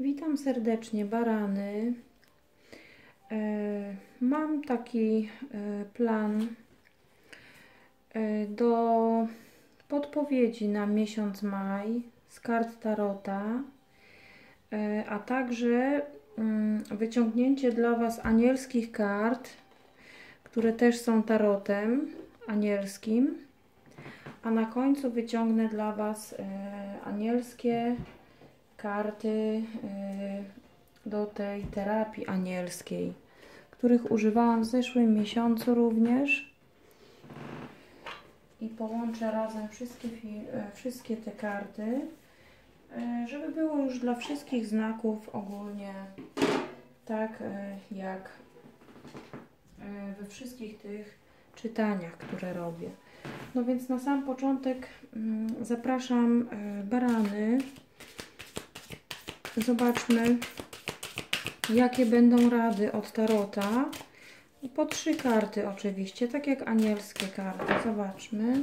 Witam serdecznie, barany. E, mam taki e, plan e, do podpowiedzi na miesiąc maj z kart Tarota, a także mm, wyciągnięcie dla Was anielskich kart, które też są tarotem anielskim. A na końcu wyciągnę dla Was anielskie karty y, do tej terapii anielskiej, których używałam w zeszłym miesiącu również. I połączę razem wszystkie, y, wszystkie te karty, y, żeby było już dla wszystkich znaków ogólnie tak jak we wszystkich tych czytaniach, które robię. No więc na sam początek mm, zapraszam barany Zobaczmy, jakie będą rady od Tarota. Po trzy karty oczywiście, tak jak anielskie karty. Zobaczmy.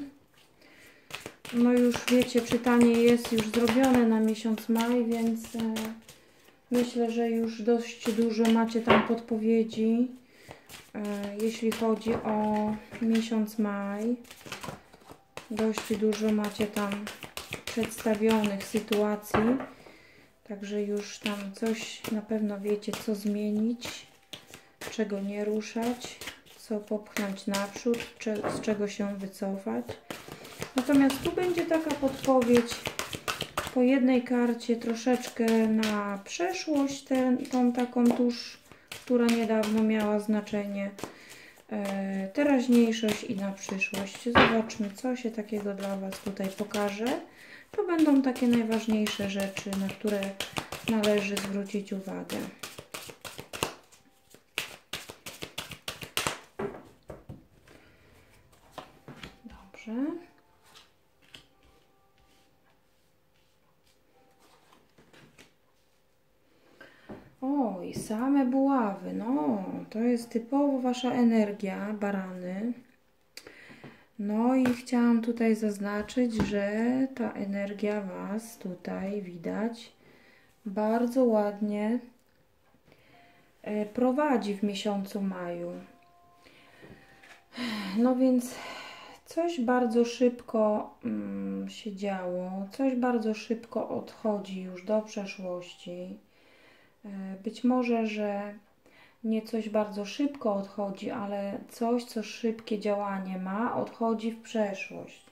No już wiecie, czytanie jest już zrobione na miesiąc maj, więc e, myślę, że już dość dużo macie tam podpowiedzi, e, jeśli chodzi o miesiąc maj. Dość dużo macie tam przedstawionych sytuacji. Także już tam coś na pewno wiecie, co zmienić, czego nie ruszać, co popchnąć naprzód, z czego się wycofać. Natomiast tu będzie taka podpowiedź po jednej karcie troszeczkę na przeszłość, ten, tą taką tuż, która niedawno miała znaczenie, e, teraźniejszość i na przyszłość. Zobaczmy, co się takiego dla Was tutaj pokaże. To będą takie najważniejsze rzeczy, na które należy zwrócić uwagę. Dobrze. Oj, same buławy. No, to jest typowo Wasza energia, barany. No i chciałam tutaj zaznaczyć, że ta energia Was tutaj widać bardzo ładnie e, prowadzi w miesiącu maju. No więc coś bardzo szybko mm, się działo, coś bardzo szybko odchodzi już do przeszłości. E, być może, że nie coś bardzo szybko odchodzi, ale coś, co szybkie działanie ma, odchodzi w przeszłość.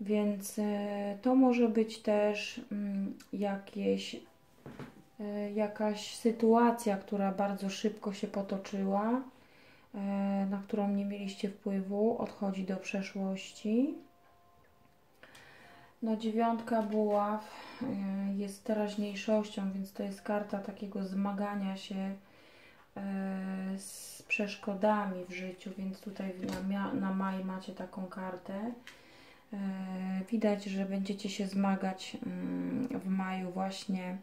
Więc e, to może być też mm, jakieś, e, jakaś sytuacja, która bardzo szybko się potoczyła, e, na którą nie mieliście wpływu, odchodzi do przeszłości. No dziewiątka buław jest teraźniejszością, więc to jest karta takiego zmagania się z przeszkodami w życiu, więc tutaj na, na maj macie taką kartę. E, widać, że będziecie się zmagać mm, w maju właśnie.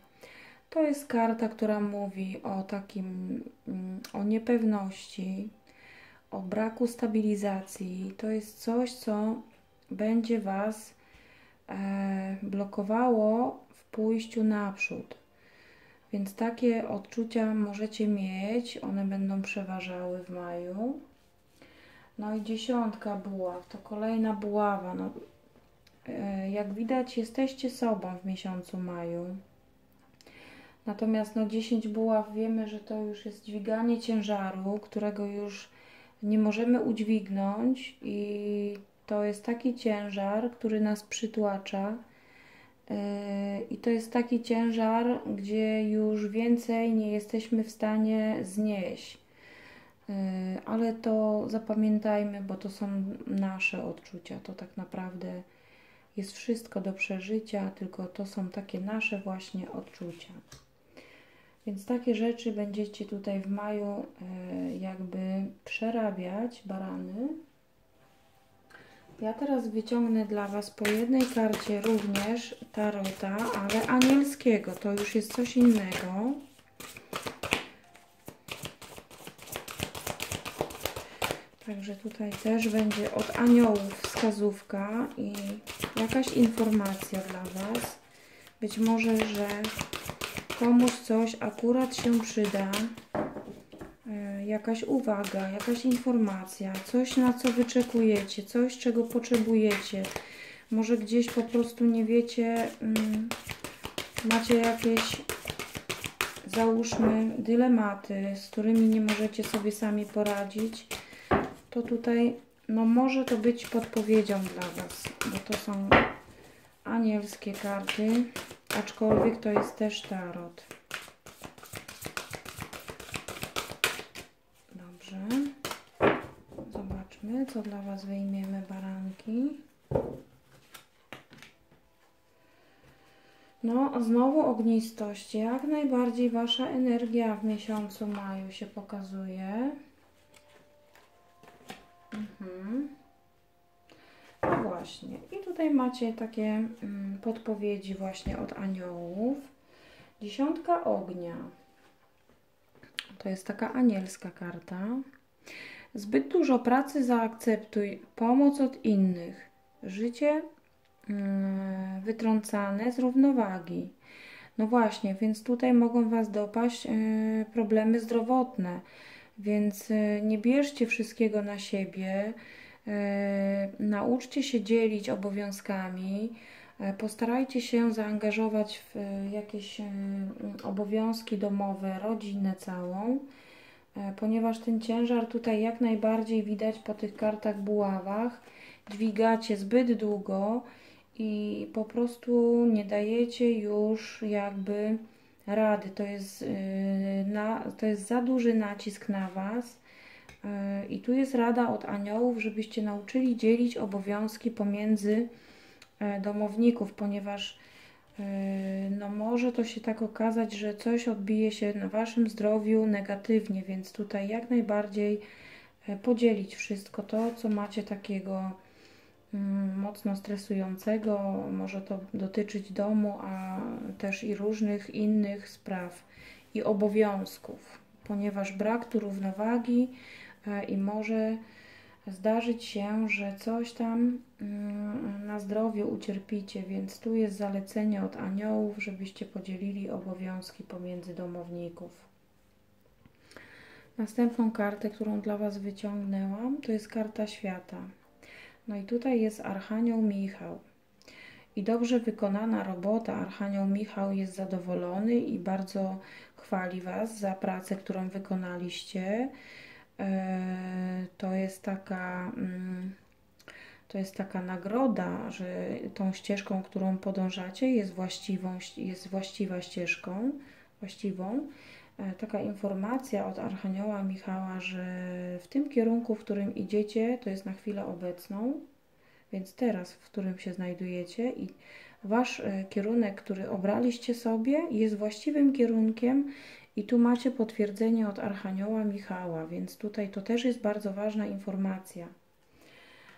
To jest karta, która mówi o takim, mm, o niepewności, o braku stabilizacji. To jest coś, co będzie Was e, blokowało w pójściu naprzód. Więc takie odczucia możecie mieć, one będą przeważały w maju. No i dziesiątka buław, to kolejna buława. No, e, jak widać, jesteście sobą w miesiącu maju. Natomiast no 10 buław wiemy, że to już jest dźwiganie ciężaru, którego już nie możemy udźwignąć i to jest taki ciężar, który nas przytłacza I to jest taki ciężar, gdzie już więcej nie jesteśmy w stanie znieść. Yy, ale to zapamiętajmy, bo to są nasze odczucia. To tak naprawdę jest wszystko do przeżycia, tylko to są takie nasze właśnie odczucia. Więc takie rzeczy będziecie tutaj w maju yy, jakby przerabiać, barany. Ja teraz wyciągnę dla Was po jednej karcie również tarota, ale anielskiego. To już jest coś innego. Także tutaj też będzie od aniołów wskazówka i jakaś informacja dla Was. Być może, że komuś coś akurat się przyda, jakaś uwaga, jakaś informacja, coś na co wyczekujecie, coś czego potrzebujecie. Może gdzieś po prostu nie wiecie, mm, macie jakieś załóżmy dylematy, z którymi nie możecie sobie sami poradzić, to tutaj no może to być podpowiedzią dla Was, bo to są anielskie karty, aczkolwiek to jest też tarot. Dobrze. Co dla Was wyjmiemy baranki. No, znowu ognistość. Jak najbardziej Wasza energia w miesiącu maju się pokazuje. Mhm. No właśnie. I tutaj macie takie mm, podpowiedzi właśnie od aniołów. Dziesiątka ognia. To jest taka anielska karta. Zbyt dużo pracy zaakceptuj. Pomoc od innych. Życie mm, wytrącane z równowagi. No właśnie, więc tutaj mogą Was dopaść yy, problemy zdrowotne. Więc yy, nie bierzcie wszystkiego na siebie E, nauczcie się dzielić obowiązkami, postarajcie się zaangażować w jakieś obowiązki domowe, rodzinę całą, ponieważ ten ciężar tutaj jak najbardziej widać po tych kartach buławach, dźwigacie zbyt długo i po prostu nie dajecie już jakby rady. To jest, na, to jest za duży nacisk na Was i tu jest rada od aniołów, żebyście nauczyli dzielić obowiązki pomiędzy e, domowników, ponieważ e, no może to się tak okazać, że coś odbije się na Waszym zdrowiu negatywnie, więc tutaj jak najbardziej e, podzielić wszystko to, co macie takiego mm, mocno stresującego. Może to dotyczyć domu, a też i różnych innych spraw i obowiązków, ponieważ brak tu równowagi E, i może zdarzyć się, że coś tam mm, na zdrowiu ucierpicie, więc tu jest zalecenie od aniołów, żebyście podzielili obowiązki pomiędzy domowników. Następną kartę, którą dla Was wyciągnęłam, to jest karta świata. No i tutaj jest Archanioł Michał. I dobrze wykonana robota, Archanioł Michał jest zadowolony i bardzo chwali Was za pracę, którą wykonaliście. E, to jest taka mm, to jest taka nagroda, że tą ścieżką, którą podążacie jest właściwą, jest właściwa ścieżką, właściwą. E, taka informacja od Archanioła Michała, że w tym kierunku, w którym idziecie, to jest na chwilę obecną, więc teraz, w którym się znajdujecie i Wasz e, kierunek, który obraliście sobie, jest właściwym kierunkiem i tu macie potwierdzenie od Archanioła Michała, więc tutaj to też jest bardzo ważna informacja.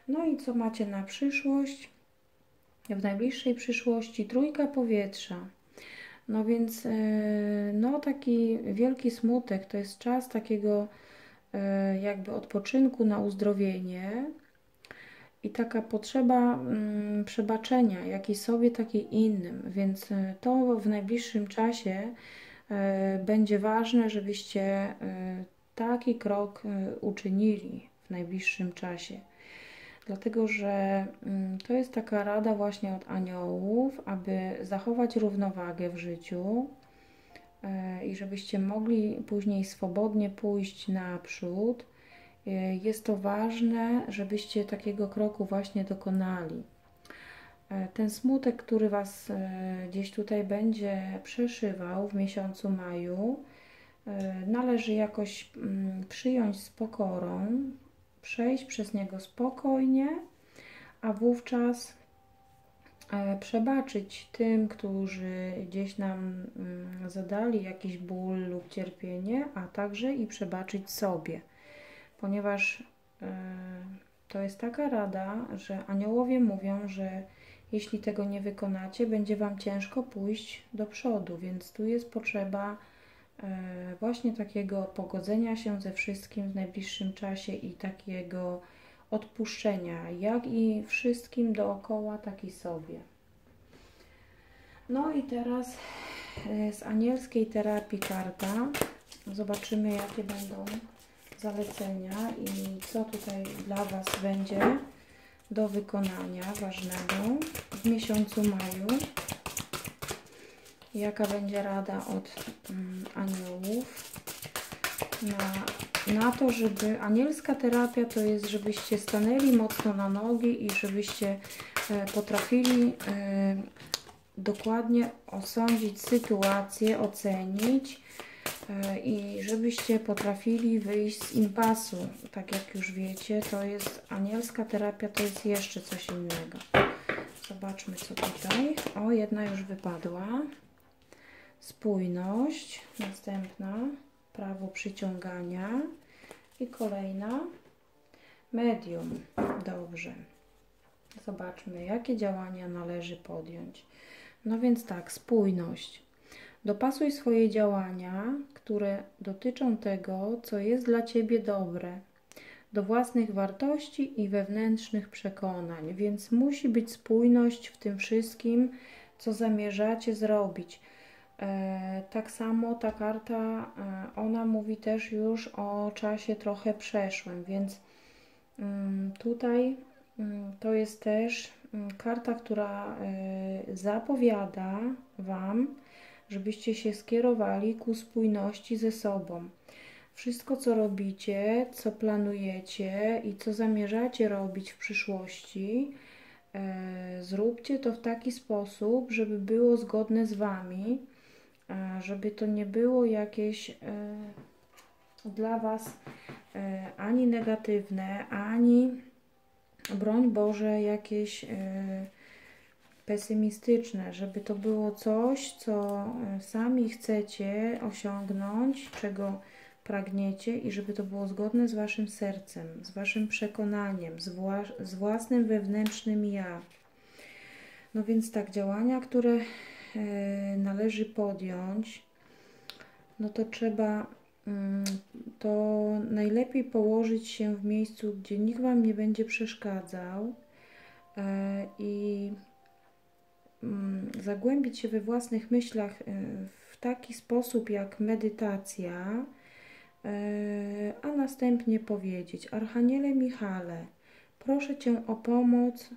No i co macie na przyszłość? W najbliższej przyszłości trójka powietrza. No więc e, no taki wielki smutek to jest czas takiego e, jakby odpoczynku na uzdrowienie i taka potrzeba mm, przebaczenia, jak i sobie, tak i innym. Więc e, to w najbliższym czasie będzie ważne, żebyście e, taki krok e, uczynili w najbliższym czasie. Dlatego, że mm, to jest taka rada właśnie od aniołów, aby zachować równowagę w życiu i żebyście mogli później swobodnie pójść naprzód. Jest to ważne, żebyście takiego kroku właśnie dokonali. E, ten smutek, który Was e, gdzieś tutaj będzie przeszywał w miesiącu maju, e, należy jakoś mm, przyjąć z pokorą, przejść przez niego spokojnie, a wówczas przebaczyć tym, którzy gdzieś nam mm, zadali jakiś ból lub cierpienie, a także i przebaczyć sobie, ponieważ to jest taka rada, że aniołowie mówią, że jeśli tego nie wykonacie, będzie Wam ciężko pójść do przodu, więc tu jest potrzeba e, właśnie takiego pogodzenia się ze wszystkim w najbliższym czasie i takiego odpuszczenia, jak i wszystkim dookoła, tak i sobie. No i teraz e, z anielskiej terapii karta. Zobaczymy, jakie będą zalecenia i co tutaj dla Was będzie do wykonania ważnego w miesiącu maju. Jaka będzie rada od um, aniołów na, na to, żeby anielska terapia to jest, żebyście stanęli mocno na nogi i żebyście e, potrafili e, dokładnie osądzić sytuację, ocenić i żebyście potrafili wyjść z impasu. Tak jak już wiecie, to jest anielska terapia, to jest jeszcze coś innego. Zobaczmy co tutaj. O, jedna już wypadła. Spójność. Następna. Prawo przyciągania. I kolejna. Medium. Dobrze. Zobaczmy, jakie działania należy podjąć. No więc tak, spójność. Dopasuj swoje działania, które dotyczą tego, co jest dla Ciebie dobre, do własnych wartości i wewnętrznych przekonań, więc musi być spójność w tym wszystkim, co zamierzacie zrobić. E, tak samo ta karta, e, ona mówi też już o czasie trochę przeszłym, więc mm, tutaj mm, to jest też Mm, karta, która y, zapowiada Wam, żebyście się skierowali ku spójności ze sobą. Wszystko, co robicie, co planujecie i co zamierzacie robić w przyszłości, y, zróbcie to w taki sposób, żeby było zgodne z Wami, żeby to nie było jakieś y, dla Was ani negatywne, ani broń Boże, jakieś pesymistyczne, żeby to było coś, co e, sami chcecie osiągnąć, czego pragniecie i żeby to było zgodne z Waszym sercem, z Waszym przekonaniem, z, wła z własnym wewnętrznym ja. No więc tak, działania, które y, należy podjąć, no to trzeba Mm, to najlepiej położyć się w miejscu, gdzie nikt Wam nie będzie przeszkadzał e, i zagłębić się we własnych myślach e, w taki sposób jak medytacja, e, a następnie powiedzieć: Archaniele Michale, proszę Cię o pomoc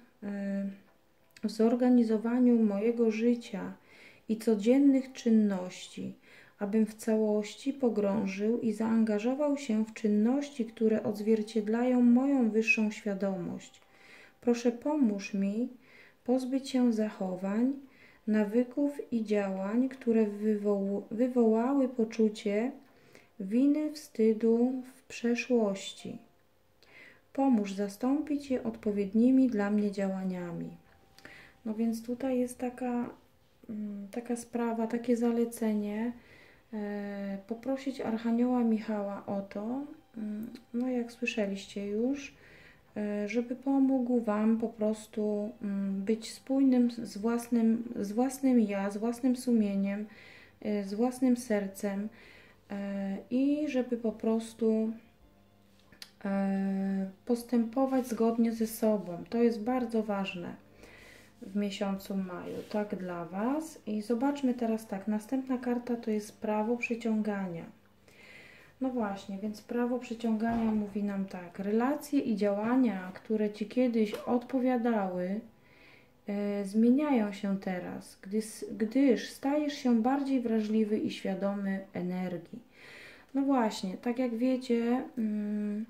w zorganizowaniu mojego życia i codziennych czynności abym w całości pogrążył i zaangażował się w czynności, które odzwierciedlają moją wyższą świadomość. Proszę pomóż mi pozbyć się zachowań, nawyków i działań, które wywoł wywołały poczucie winy, wstydu w przeszłości. Pomóż zastąpić je odpowiednimi dla mnie działaniami. No więc tutaj jest taka, mm, taka sprawa, takie zalecenie, E, poprosić Archanioła Michała o to, mm, no jak słyszeliście już, żeby pomógł Wam po prostu mm, być spójnym z własnym, z własnym ja, z własnym sumieniem, e, z własnym sercem i żeby po prostu postępować zgodnie ze sobą. To jest bardzo ważne w miesiącu maju. Tak dla Was. I zobaczmy teraz tak. Następna karta to jest prawo przyciągania. No właśnie, więc prawo przyciągania mówi nam tak. Relacje i działania, które Ci kiedyś odpowiadały, e, zmieniają się teraz, gdyż, gdyż stajesz się bardziej wrażliwy i świadomy energii. No właśnie, tak jak wiecie, mm,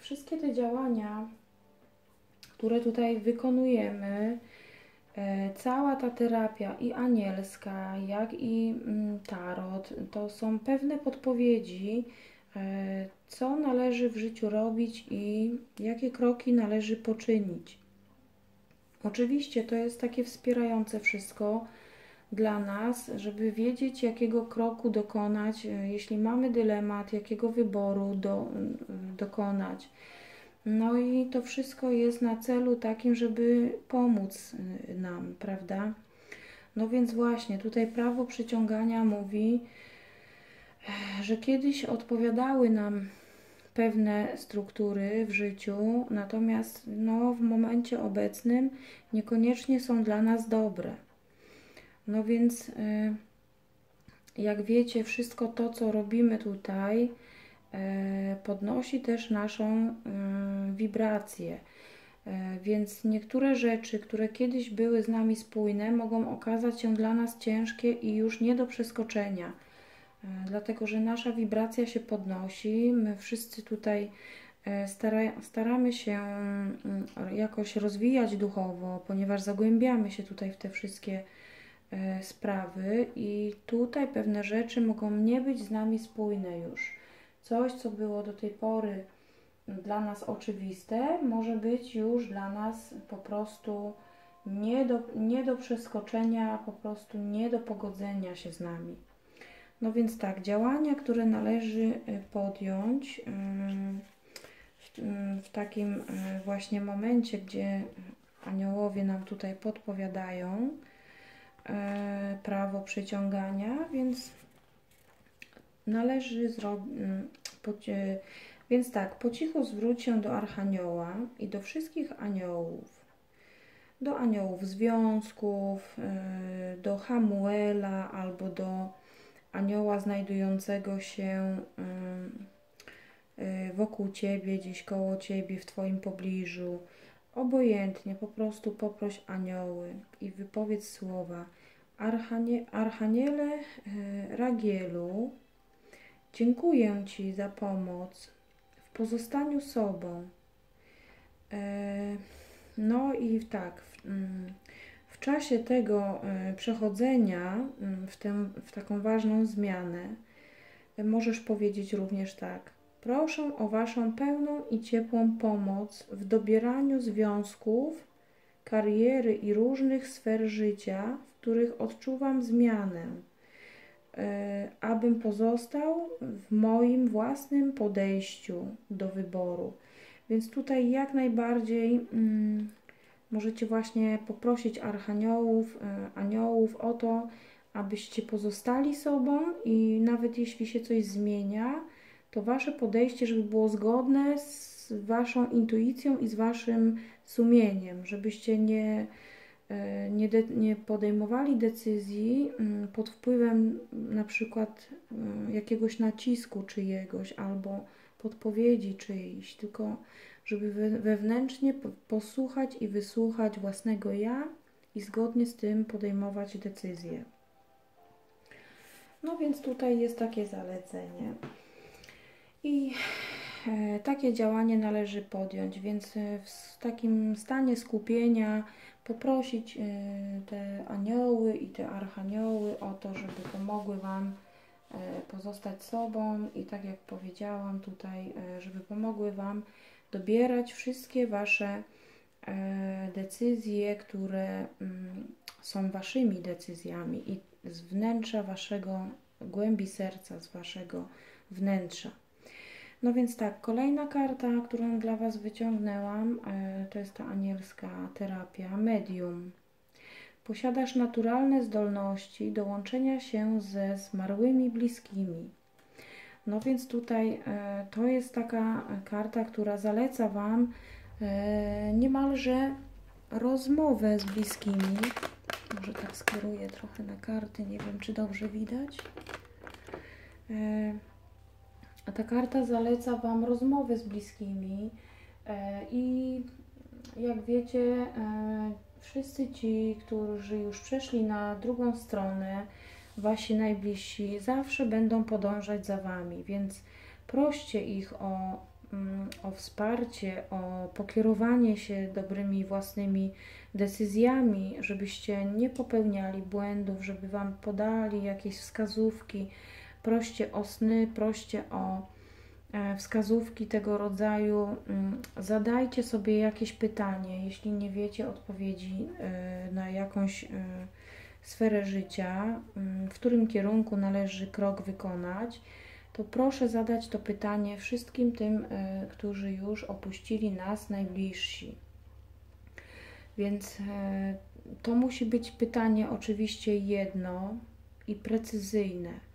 wszystkie te działania które tutaj wykonujemy, cała ta terapia i anielska, jak i mm, tarot, to są pewne podpowiedzi, e, co należy w życiu robić i jakie kroki należy poczynić. Oczywiście to jest takie wspierające wszystko dla nas, żeby wiedzieć, jakiego kroku dokonać, e, jeśli mamy dylemat, jakiego wyboru do, dokonać. No i to wszystko jest na celu takim, żeby pomóc y, nam, prawda? No więc właśnie, tutaj prawo przyciągania mówi, że kiedyś odpowiadały nam pewne struktury w życiu, natomiast no, w momencie obecnym niekoniecznie są dla nas dobre. No więc, y, jak wiecie, wszystko to, co robimy tutaj, podnosi też naszą y, wibrację. Więc niektóre rzeczy, które kiedyś były z nami spójne, mogą okazać się dla nas ciężkie i już nie do przeskoczenia E, dlatego że nasza wibracja się podnosi. My wszyscy tutaj e, stara, staramy się mm, jakoś rozwijać duchowo, ponieważ zagłębiamy się tutaj w te wszystkie e, sprawy i tutaj pewne rzeczy mogą nie być z nami spójne już. Coś, co było do tej pory dla nas oczywiste, może być już dla nas po prostu nie do, nie do przeskoczenia, po prostu nie do pogodzenia się z nami. No więc tak, działania, które należy y, podjąć y, w, w takim y, właśnie momencie, gdzie aniołowie nam tutaj podpowiadają prawo przyciągania, więc należy zrobić. Więc tak, po cichu zwróć się do Archanioła i do wszystkich aniołów, do aniołów związków, do Hamuela albo do anioła znajdującego się y, wokół Ciebie, gdzieś koło Ciebie, w Twoim pobliżu. Obojętnie, po prostu poproś anioły i wypowiedz słowa. Archanie, Archaniele Ragielu, dziękuję Ci za pomoc w pozostaniu sobą. Y, no i tak, w czasie tego e, przechodzenia mm, w, tę, w taką ważną zmianę e, możesz powiedzieć również tak. Proszę o Waszą pełną i ciepłą pomoc w dobieraniu związków, kariery i różnych sfer życia, w których odczuwam zmianę, e, abym pozostał w moim własnym podejściu do wyboru. Więc tutaj jak najbardziej mm, możecie właśnie poprosić archaniołów, e, aniołów o to, abyście pozostali sobą i nawet jeśli się coś zmienia, to wasze podejście, żeby było zgodne z waszą intuicją i z waszym sumieniem, żebyście nie, e, nie, de, nie podejmowali decyzji mm, pod wpływem na przykład mm, jakiegoś nacisku czyjegoś albo podpowiedzi czyjejś, tylko żeby wewnętrznie posłuchać i wysłuchać własnego ja i zgodnie z tym podejmować decyzje. No więc tutaj jest takie zalecenie. I e, takie działanie należy podjąć, więc e, w takim stanie skupienia poprosić e, te anioły i te archanioły o to, żeby pomogły Wam pozostać sobą i tak jak powiedziałam tutaj, żeby pomogły Wam dobierać wszystkie Wasze e, decyzje, które mm, są Waszymi decyzjami i z wnętrza Waszego, głębi serca, z Waszego wnętrza. No więc tak, kolejna karta, którą dla Was wyciągnęłam, e, to jest ta anielska terapia, medium. Posiadasz naturalne zdolności do łączenia się ze zmarłymi bliskimi. No więc tutaj e, to jest taka karta, która zaleca Wam e, niemalże rozmowę z bliskimi. Może tak skieruję trochę na karty, nie wiem czy dobrze widać. E, a ta karta zaleca Wam rozmowę z bliskimi i jak wiecie, wszyscy ci, którzy już przeszli na drugą stronę, wasi najbliżsi zawsze będą podążać za wami, więc proście ich o, mm, o wsparcie, o pokierowanie się dobrymi własnymi decyzjami, żebyście nie popełniali błędów, żeby wam podali jakieś wskazówki. Proście o sny, proście o e, wskazówki tego rodzaju. Mm, zadajcie sobie jakieś pytanie, jeśli nie wiecie odpowiedzi e, na jakąś e, sferę życia, mm, w którym kierunku należy krok wykonać, to proszę zadać to pytanie wszystkim tym, którzy już opuścili nas najbliżsi. Więc to musi być pytanie oczywiście jedno i precyzyjne.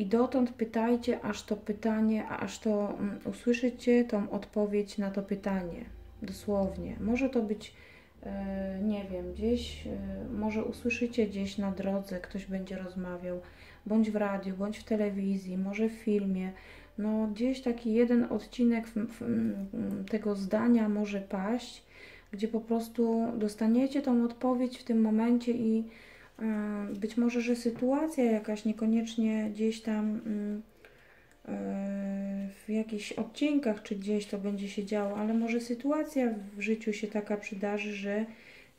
I dotąd pytajcie, aż to pytanie, aż to um, usłyszycie tą odpowiedź na to pytanie. Dosłownie. Może to być, e, nie wiem, gdzieś, e, może usłyszycie gdzieś na drodze, ktoś będzie rozmawiał, bądź w radiu, bądź w telewizji, może w filmie. No, gdzieś taki jeden odcinek w, tego zdania może paść, gdzie po prostu dostaniecie tą odpowiedź w tym momencie i być może, że sytuacja jakaś niekoniecznie gdzieś tam y, w jakichś odcinkach czy gdzieś to będzie się działo, ale może sytuacja w życiu się taka przydarzy, że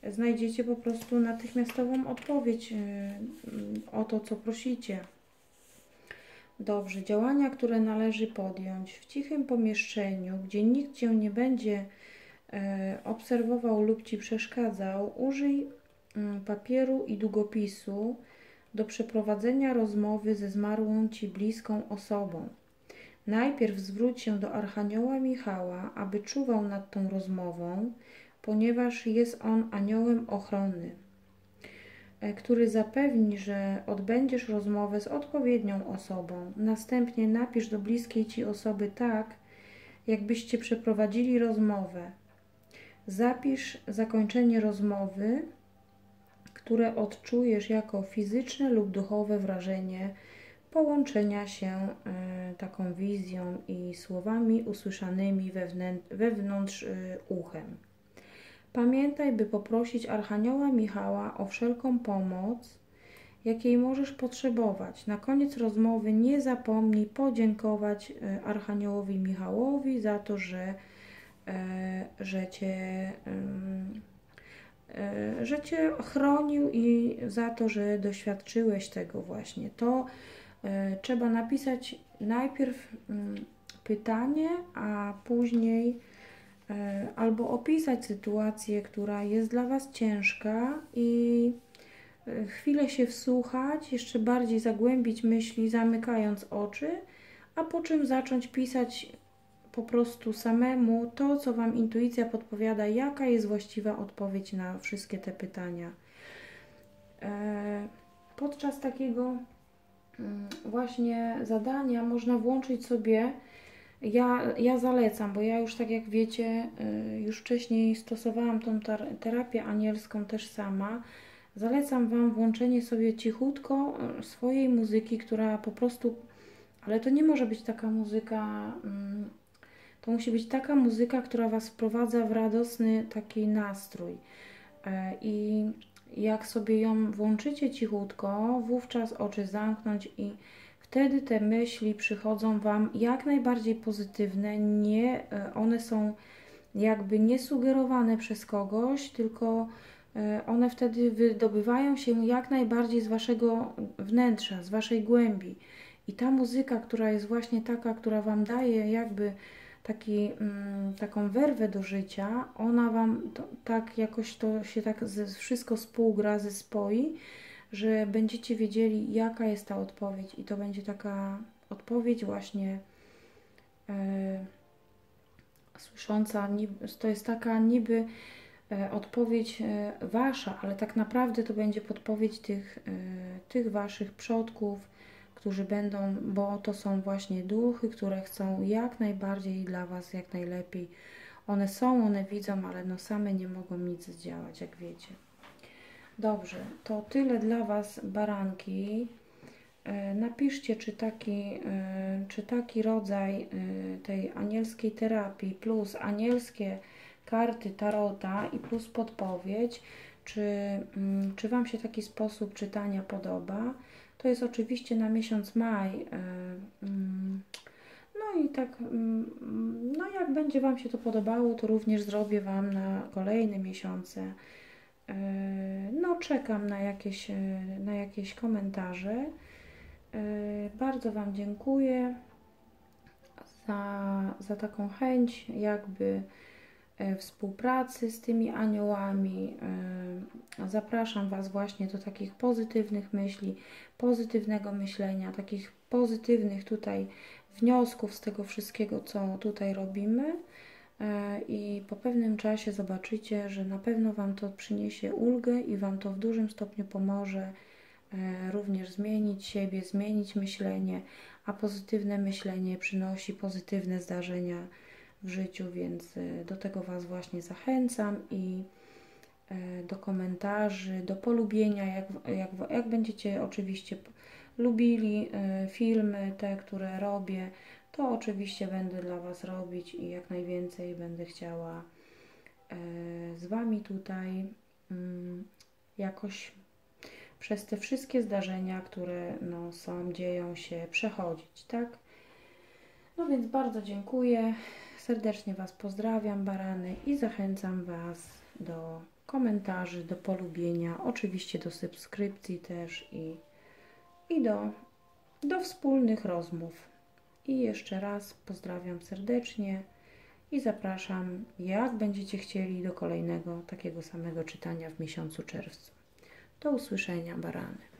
znajdziecie po prostu natychmiastową odpowiedź y, o to, co prosicie. Dobrze, działania, które należy podjąć w cichym pomieszczeniu, gdzie nikt cię nie będzie e, obserwował lub ci przeszkadzał, użyj mm, papieru i długopisu do przeprowadzenia rozmowy ze zmarłą ci bliską osobą. Najpierw zwróć się do Archanioła Michała, aby czuwał nad tą rozmową, ponieważ jest on aniołem ochrony. E, który zapewni, że odbędziesz rozmowę z odpowiednią osobą. Następnie napisz do bliskiej ci osoby tak, jakbyście przeprowadzili rozmowę. Zapisz zakończenie rozmowy, które odczujesz jako fizyczne lub duchowe wrażenie połączenia się y, taką wizją i słowami usłyszanymi wewnątrz y, uchem. Pamiętaj, by poprosić Archanioła Michała o wszelką pomoc, jakiej możesz potrzebować. Na koniec rozmowy nie zapomnij podziękować e, Archaniołowi Michałowi za to, że, że, cię, że Cię chronił i za to, że doświadczyłeś tego właśnie. To trzeba napisać najpierw mm, pytanie, a później E, albo opisać sytuację, która jest dla Was ciężka i e, chwilę się wsłuchać, jeszcze bardziej zagłębić myśli, zamykając oczy, a po czym zacząć pisać po prostu samemu to, co Wam intuicja podpowiada, jaka jest właściwa odpowiedź na wszystkie te pytania. E, podczas takiego mm, właśnie zadania można włączyć sobie ja, ja zalecam, bo ja już tak jak wiecie, y, już wcześniej stosowałam tą terapię anielską też sama. Zalecam Wam włączenie sobie cichutko y, swojej muzyki, która po prostu, ale to nie może być taka muzyka, mm, to musi być taka muzyka, która Was wprowadza w radosny taki nastrój. E, I jak sobie ją włączycie cichutko, wówczas oczy zamknąć i wtedy te myśli przychodzą Wam jak najbardziej pozytywne, nie, e, one są jakby nie sugerowane przez kogoś, tylko e, one wtedy wydobywają się jak najbardziej z Waszego wnętrza, z Waszej głębi. I ta muzyka, która jest właśnie taka, która Wam daje jakby taki, mm, taką werwę do życia, ona Wam to, tak jakoś to się tak wszystko spółgra, zespoi, że będziecie wiedzieli, jaka jest ta odpowiedź, i to będzie taka odpowiedź właśnie e, słysząca, niby, to jest taka niby e, odpowiedź e, wasza, ale tak naprawdę to będzie podpowiedź tych, tych waszych przodków, którzy będą, bo to są właśnie duchy, które chcą jak najbardziej dla was, jak najlepiej. One są, one widzą, ale no same nie mogą nic zdziałać, jak wiecie. Dobrze, to tyle dla Was baranki. E, napiszcie, czy taki, e, czy taki rodzaj e, tej anielskiej terapii plus anielskie karty tarota i plus podpowiedź, czy, mm, czy Wam się taki sposób czytania podoba. To jest oczywiście na miesiąc maj. Mm, no i tak, mm, no jak będzie Wam się to podobało, to również zrobię Wam na kolejne miesiące E, no, czekam na jakieś, e, na jakieś komentarze. E, bardzo Wam dziękuję za, za taką chęć, jakby współpracy z tymi aniołami. Zapraszam Was właśnie do takich pozytywnych myśli, pozytywnego myślenia, takich pozytywnych tutaj wniosków z tego wszystkiego, co tutaj robimy. E, i po pewnym czasie zobaczycie, że na pewno Wam to przyniesie ulgę i Wam to w dużym stopniu pomoże e, również zmienić siebie, zmienić myślenie, a pozytywne myślenie przynosi pozytywne zdarzenia w życiu, więc e, do tego Was właśnie zachęcam i e, do komentarzy, do polubienia, jak, jak, jak będziecie oczywiście lubili filmy, te, które robię, to oczywiście będę dla Was robić i jak najwięcej będę chciała z Wami tutaj mm, jakoś przez te wszystkie zdarzenia, które no, są, dzieją się, przechodzić, tak? No więc bardzo dziękuję, serdecznie Was pozdrawiam, barany, i zachęcam Was do komentarzy, do polubienia, oczywiście do subskrypcji też i, i do, do wspólnych rozmów. I jeszcze raz pozdrawiam serdecznie i zapraszam, jak będziecie chcieli, do kolejnego takiego samego czytania w miesiącu czerwcu. Do usłyszenia, barany.